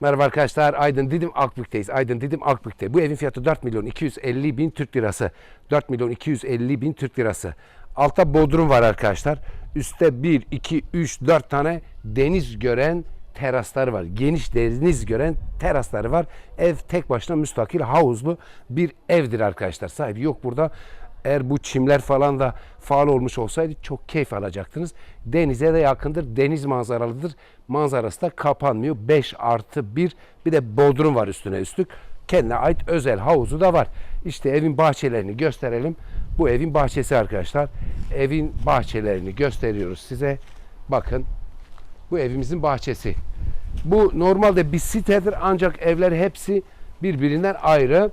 Merhaba arkadaşlar. Aydın Didim Akbük'teyiz. Aydın Didim Akbük'te. Bu evin fiyatı 4 milyon 250 bin Türk lirası. 4 milyon 250 bin Türk lirası. Altta bodrum var arkadaşlar. Üstte 1, 2, 3, 4 tane deniz gören terasları var. Geniş deniz gören terasları var. Ev tek başına müstakil havuzlu bir evdir arkadaşlar. Sahibi yok burada. Eğer bu çimler falan da faal olmuş olsaydı çok keyif alacaktınız. Denize de yakındır. Deniz manzaralıdır. Manzarası da kapanmıyor. 5 artı 1 bir de bodrum var üstüne üstlük. Kendine ait özel havuzu da var. İşte evin bahçelerini gösterelim. Bu evin bahçesi arkadaşlar. Evin bahçelerini gösteriyoruz size. Bakın bu evimizin bahçesi. Bu normalde bir sitedir ancak evler hepsi birbirinden ayrı.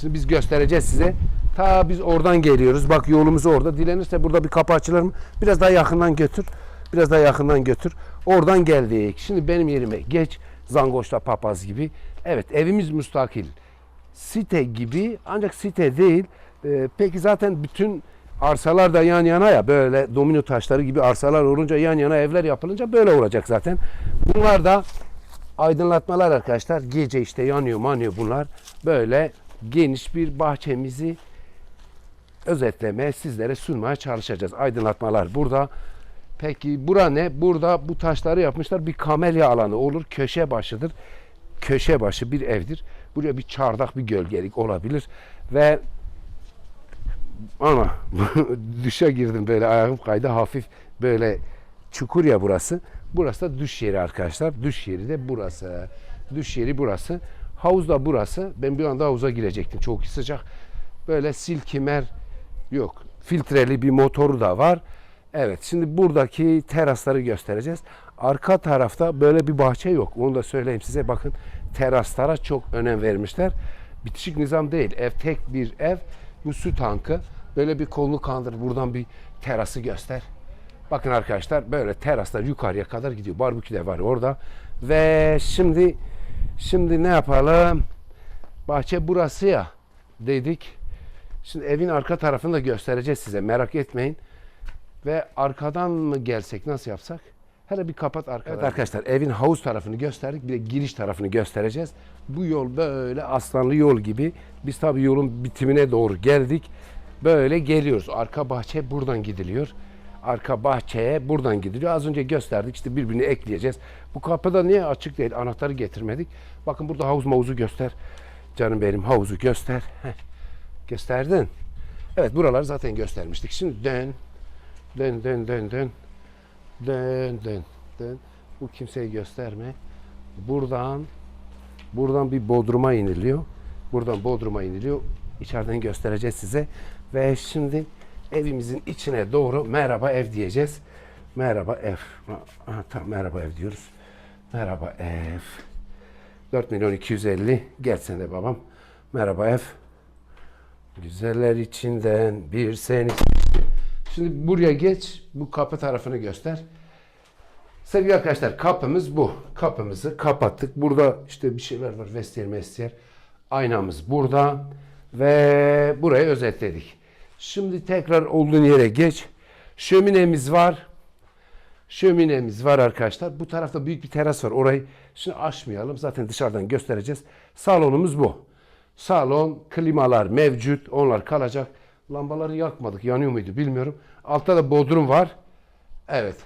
Şimdi biz göstereceğiz size. Ta biz oradan geliyoruz. Bak yolumuz orada. Dilenirse burada bir kapı açılır mı? Biraz daha yakından götür. Biraz daha yakından götür. Oradan geldik. Şimdi benim yerime geç. Zangoş'ta papaz gibi. Evet evimiz müstakil. Site gibi ancak site değil. Ee, peki zaten bütün arsalar da yan yana ya böyle domino taşları gibi arsalar olunca yan yana evler yapılınca böyle olacak zaten. Bunlar da aydınlatmalar arkadaşlar. Gece işte yanıyor manıyor bunlar. Böyle geniş bir bahçemizi özetlemeye sizlere sunmaya çalışacağız. Aydınlatmalar burada. Peki bura ne? Burada bu taşları yapmışlar. Bir kamelya alanı olur. Köşe başıdır. Köşe başı bir evdir. Buraya bir çardak, bir gölgelik olabilir. Ve ama düşe girdim böyle ayağım kaydı hafif böyle çukur ya burası. Burası da düş yeri arkadaşlar. Düş yeri de burası. Düş yeri burası. Havuz da burası. Ben bir anda havuza girecektim. Çok sıcak. Böyle silkimer yok. Filtreli bir motoru da var. Evet şimdi buradaki terasları göstereceğiz. Arka tarafta böyle bir bahçe yok. Onu da söyleyeyim size. Bakın teraslara çok önem vermişler. Bitişik nizam değil. Ev tek bir ev. Bu su tankı. Böyle bir kolunu kandır. Buradan bir terası göster. Bakın arkadaşlar böyle teraslar yukarıya kadar gidiyor. Barbekü de var orada. Ve şimdi şimdi ne yapalım? Bahçe burası ya dedik. Şimdi evin arka tarafını da göstereceğiz size. Merak etmeyin. Ve arkadan mı gelsek nasıl yapsak? Hele bir kapat arkadan. Evet arkadaşlar evin havuz tarafını gösterdik. Bir de giriş tarafını göstereceğiz. Bu yol böyle aslanlı yol gibi. Biz tabii yolun bitimine doğru geldik. Böyle geliyoruz. Arka bahçe buradan gidiliyor. Arka bahçeye buradan gidiliyor. Az önce gösterdik işte birbirini ekleyeceğiz. Bu kapıda niye açık değil? Anahtarı getirmedik. Bakın burada havuz mavuzu göster. Canım benim havuzu göster. Heh. Gösterdin. Evet buraları zaten göstermiştik. Şimdi dön. Dön dön dön dön. Dön dön dön. Bu kimseyi gösterme. Buradan buradan bir bodruma iniliyor. Buradan bodruma iniliyor. İçeriden göstereceğiz size. Ve şimdi evimizin içine doğru merhaba ev diyeceğiz. Merhaba ev. Aha, tamam merhaba ev diyoruz. Merhaba ev. 4 milyon 250. Gel sen de babam. Merhaba ev. Güzeller içinden bir seni. Şimdi buraya geç. Bu kapı tarafını göster. Sevgili arkadaşlar kapımız bu. Kapımızı kapattık. Burada işte bir şeyler var. Vestiyer mestiyer. Aynamız burada. Ve burayı özetledik. Şimdi tekrar olduğun yere geç. Şöminemiz var. Şöminemiz var arkadaşlar. Bu tarafta büyük bir teras var. Orayı şimdi açmayalım. Zaten dışarıdan göstereceğiz. Salonumuz bu. Salon, klimalar mevcut. Onlar kalacak. Lambaları yakmadık. Yanıyor muydu bilmiyorum. Altta da bodrum var. Evet.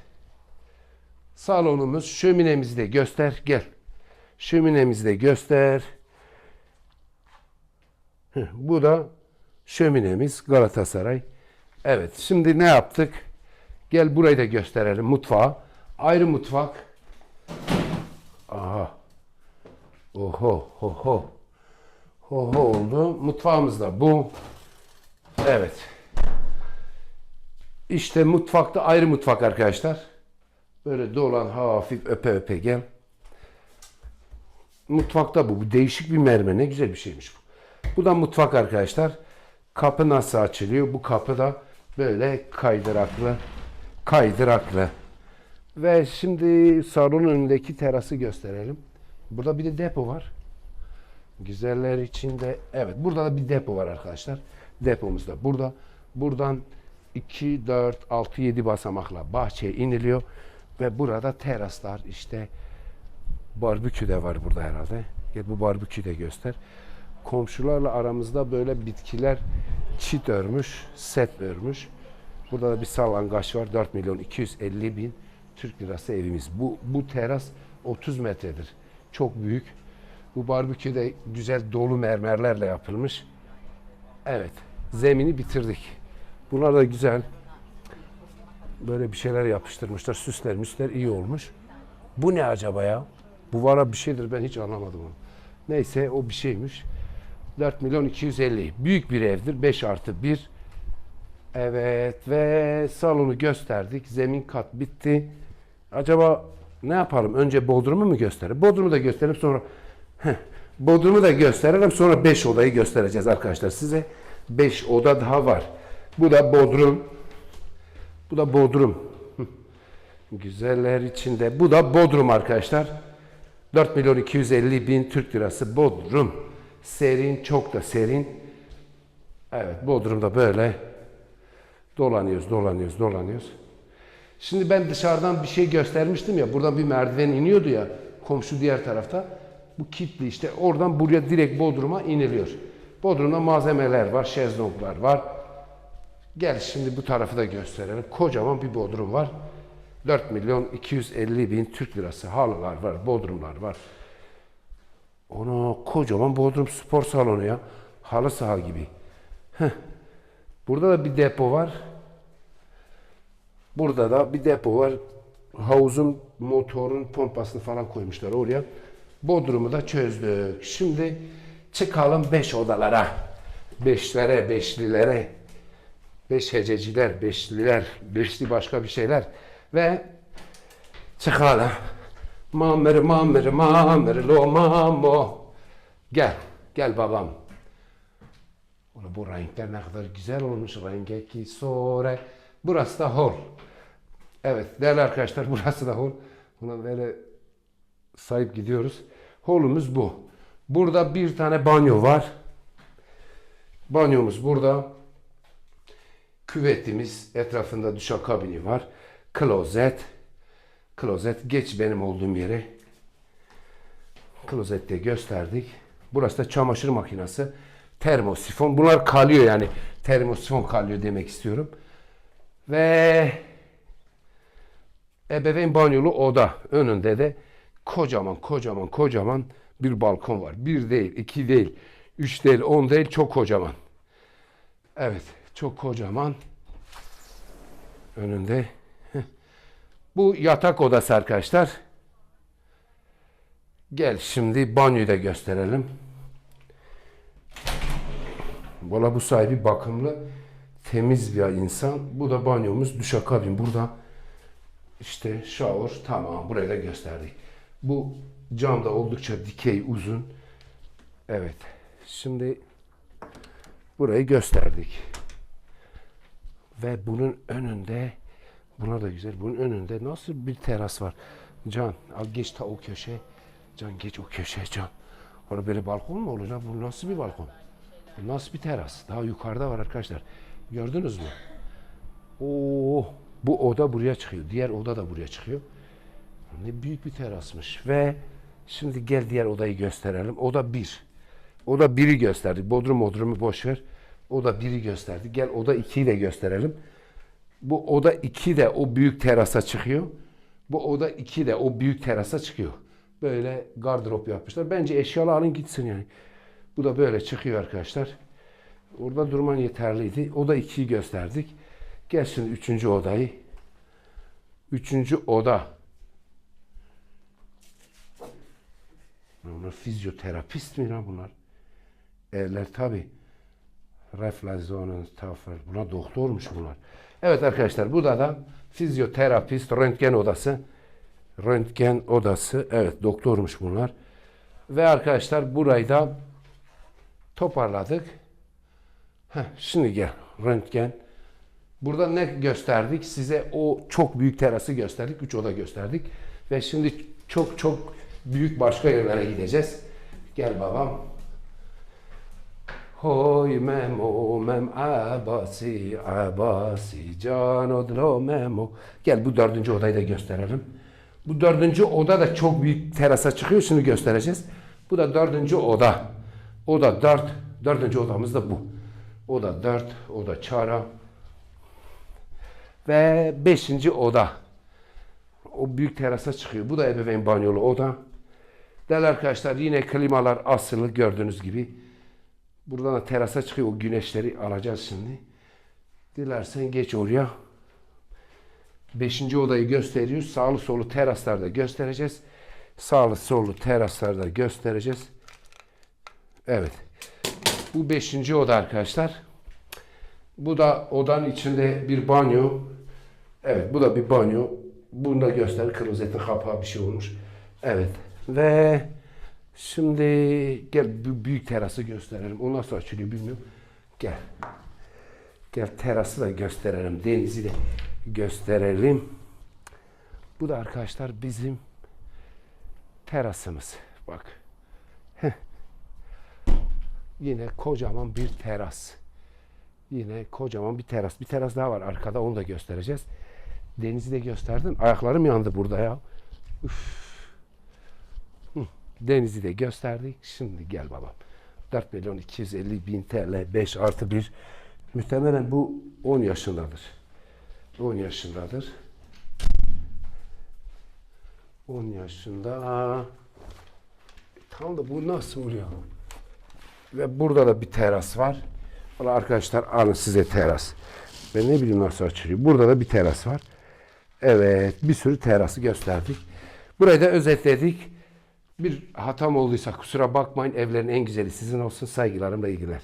Salonumuz, şöminemizi de göster. Gel. Şöminemizi de göster. Bu da şöminemiz Galatasaray. Evet. Şimdi ne yaptık? Gel burayı da gösterelim. Mutfağı. Ayrı mutfak. Aha. Oho. Ho ho. Ho ho oldu. Mutfağımız da bu. Evet. İşte mutfakta ayrı mutfak arkadaşlar. Böyle dolan hafif öpe öpe gel. Mutfakta bu. Bu değişik bir mermer. Ne güzel bir şeymiş bu. Bu da mutfak arkadaşlar. Kapı nasıl açılıyor? Bu kapı da böyle kaydıraklı. Kaydıraklı. Ve şimdi salonun önündeki terası gösterelim. Burada bir de depo var. Güzeller içinde. Evet burada da bir depo var arkadaşlar. Depomuz da burada. Buradan 2, 4, 6, 7 basamakla bahçeye iniliyor. Ve burada teraslar işte Barbekü de var burada herhalde. Gel bu barbekü de göster. Komşularla aramızda böyle bitkiler çit örmüş, set örmüş. Burada da bir salangaç var. 4 milyon 250 bin Türk lirası evimiz. Bu, bu teras 30 metredir. Çok büyük. Bu barbekü de güzel dolu mermerlerle yapılmış. Evet. Zemini bitirdik. Bunlar da güzel. Böyle bir şeyler yapıştırmışlar. Süsler müsler iyi olmuş. Bu ne acaba ya? Bu vara bir şeydir ben hiç anlamadım onu. Neyse o bir şeymiş. 4 milyon 250. Büyük bir evdir. 5 artı 1. Evet ve salonu gösterdik. Zemin kat bitti. Acaba ne yapalım? Önce Bodrum'u mu gösterelim? Bodrum'u da gösterelim sonra Heh, Bodrum'u da gösterelim sonra 5 odayı göstereceğiz arkadaşlar size. 5 oda daha var. Bu da Bodrum. Bu da Bodrum. Güzeller içinde. Bu da Bodrum arkadaşlar. 4 milyon 250 bin Türk lirası Bodrum. Serin, çok da serin. Evet, Bodrum'da böyle dolanıyoruz, dolanıyoruz, dolanıyoruz. Şimdi ben dışarıdan bir şey göstermiştim ya, buradan bir merdiven iniyordu ya, komşu diğer tarafta. Bu kilitli işte, oradan buraya direkt Bodrum'a iniliyor. Bodrum'da malzemeler var, şezlonglar var. Gel şimdi bu tarafı da gösterelim. Kocaman bir bodrum var. 4 milyon 250 bin Türk lirası halılar var, bodrumlar var. Ona kocaman bodrum spor salonu ya. Halı saha gibi. Heh. Burada da bir depo var. Burada da bir depo var. Havuzun motorun pompasını falan koymuşlar oraya. Bodrumu da çözdük. Şimdi çıkalım 5 odalara. Beşlere, beşlilere. Beş hececiler, beşliler, beşli başka bir şeyler. Ve çıkalım. Mamır mamır mamır lo mamo. Gel, gel babam. Ulan bu renkler ne kadar güzel olmuş. Renge ki sore. Burası da hol. Evet değerli arkadaşlar burası da hol. Buna böyle sahip gidiyoruz. Holumuz bu. Burada bir tane banyo var. Banyomuz burada. Küvetimiz, etrafında duşakabini var. Klozet. Klozet. Geç benim olduğum yere. Klozette gösterdik. Burası da çamaşır makinesi. Termosifon. Bunlar kalıyor yani. Termosifon kalıyor demek istiyorum. Ve ebeveyn banyolu oda. Önünde de kocaman kocaman kocaman bir balkon var. Bir değil, iki değil, üç değil, on değil. Çok kocaman. Evet. Çok kocaman. Önünde. Bu yatak odası arkadaşlar. Gel şimdi banyoyu da gösterelim. Valla bu sahibi bakımlı, temiz bir insan. Bu da banyomuz, duşakabin. Burada işte shower tamam burayı da gösterdik. Bu cam da oldukça dikey uzun. Evet. Şimdi burayı gösterdik. Ve bunun önünde buna da güzel. Bunun önünde nasıl bir teras var? Can al geç ta o köşe. Can geç o köşe Can. Orada böyle balkon mu olacak? Bu nasıl bir balkon? Bu nasıl bir teras? Daha yukarıda var arkadaşlar. Gördünüz mü? Oo, bu oda buraya çıkıyor. Diğer oda da buraya çıkıyor. Ne büyük bir terasmış. Ve şimdi gel diğer odayı gösterelim. Oda bir. Oda biri gösterdik. Bodrum Bodrum'u boş ver. Oda biri gösterdik. Gel oda ikiyi de gösterelim. Bu oda iki de o büyük terasa çıkıyor. Bu oda iki de o büyük terasa çıkıyor. Böyle gardırop yapmışlar. Bence eşyalı alın gitsin yani. Bu da böyle çıkıyor arkadaşlar. Orada durman yeterliydi. Oda ikiyi gösterdik. Gel şimdi üçüncü odayı. Üçüncü oda. Bunlar fizyoterapist mi lan bunlar? Erler tabi. Reflexzonun, tafel. Buna doktormuş bunlar. Evet arkadaşlar burada da fizyoterapist, röntgen odası. Röntgen odası. Evet doktormuş bunlar. Ve arkadaşlar burayı da toparladık. Heh, şimdi gel röntgen. Burada ne gösterdik? Size o çok büyük terası gösterdik. Üç oda gösterdik. Ve şimdi çok çok büyük başka yerlere gideceğiz. Gel babam. Hoy memo mem abasi abasi can odlo memo. Gel bu dördüncü odayı da gösterelim. Bu dördüncü oda da çok büyük terasa çıkıyor. Şimdi göstereceğiz. Bu da dördüncü oda. Oda dört. Dördüncü odamız da bu. Oda dört. Oda çara. Ve beşinci oda. O büyük terasa çıkıyor. Bu da ebeveyn banyolu oda. Değerli arkadaşlar yine klimalar asılı gördüğünüz gibi. Buradan da terasa çıkıyor. O güneşleri alacağız şimdi. Dilersen geç oraya. Beşinci odayı gösteriyoruz. Sağlı solu teraslarda göstereceğiz. Sağlı sollu teraslarda göstereceğiz. Evet. Bu beşinci oda arkadaşlar. Bu da odanın içinde bir banyo. Evet bu da bir banyo. Bunu da göster. Klozetin kapağı bir şey olmuş. Evet. Ve şimdi gel büyük terası gösterelim. O nasıl açılıyor bilmiyorum. Gel. Gel terası da gösterelim. Denizi de gösterelim. Bu da arkadaşlar bizim terasımız. Bak. Heh. Yine kocaman bir teras. Yine kocaman bir teras. Bir teras daha var arkada onu da göstereceğiz. Denizi de gösterdin. Ayaklarım yandı burada ya. Üf. Denizi de gösterdik. Şimdi gel babam. 4 milyon 250 bin TL 5 artı 1. Muhtemelen bu 10 yaşındadır. 10 yaşındadır. 10 yaşında. Tam da bu nasıl oluyor? Ve burada da bir teras var. Valla arkadaşlar alın size teras. Ben ne bileyim nasıl açılıyor. Burada da bir teras var. Evet bir sürü terası gösterdik. Burayı da özetledik. Bir hatam olduysa kusura bakmayın. Evlerin en güzeli sizin olsun. Saygılarımla ilgiler.